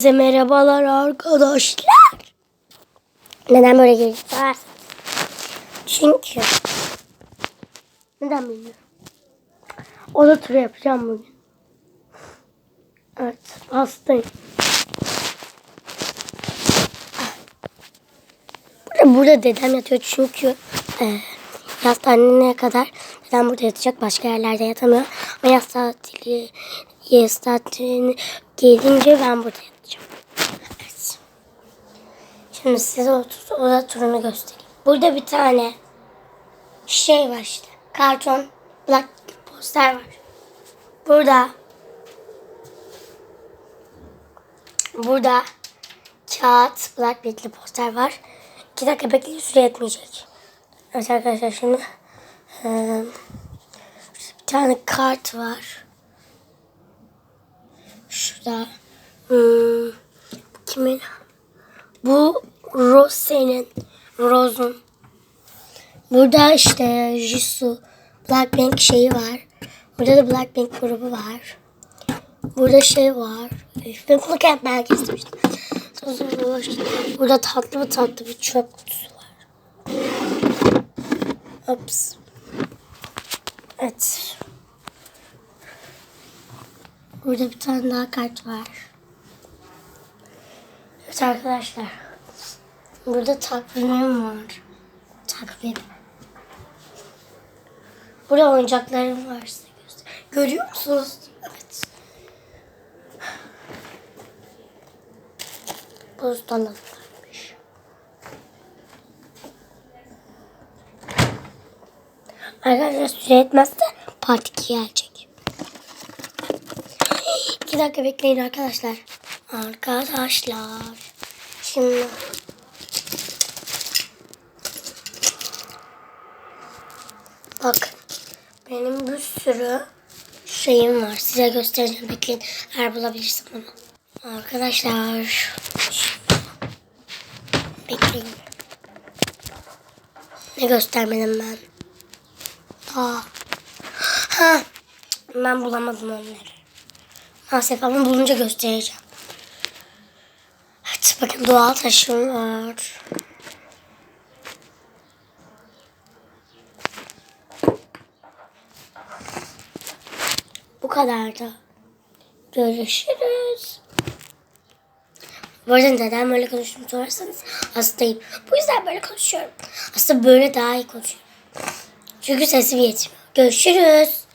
Size merhabalar arkadaşlar. Neden böyle sorarsanız. Çünkü neden bilmiyorum. Oda turu yapacağım bugün. Evet hastayım. Burada, burada dedem yatıyor çünkü e, yaz kadar dedem burada yatacak. Başka yerlerde yatamıyor. Ama yaz tatili yaz tatiline gelince ben burada yatacağım. Şimdi size o tu- oda turunu göstereyim. Burada bir tane şey var işte. Karton, black poster var. Burada burada kağıt, black bitli poster var. İki dakika bekleyin süre yetmeyecek. Evet arkadaşlar şimdi eee, bir tane kart var. Şurada. Hmm, kimin? Bu Rose'nin. Rose'un. Burada işte Jisoo Blackpink şeyi var. Burada da Blackpink grubu var. Burada şey var. Bunu ben kesmiştim. Burada tatlı bir tatlı bir çöp kutusu var. Ops. Evet. Burada bir tane daha kart var. Evet arkadaşlar. Burada takvimim var. Takvim. Burada oyuncaklarım var size göster. Görüyor musunuz? Evet. Buzdolaplarmış. Arkadaşlar süre etmezse part 2 gelecek. 2 dakika bekleyin arkadaşlar. Arkadaşlar. Şimdi Bak benim bir sürü şeyim var. Size göstereceğim. Bekleyin. Eğer bulabilirsem onu. Arkadaşlar. Bekleyin. Ne göstermedim ben? Aa. Ha. Ben bulamadım onları. Maalesef ama bulunca göstereceğim. Evet bakın doğal taşım var. Bu kadar da. Görüşürüz. Bu arada neden böyle konuştum sorarsanız hastayım. Bu yüzden böyle konuşuyorum. Aslında böyle daha iyi konuşuyorum. Çünkü sesim yetmiyor. Görüşürüz.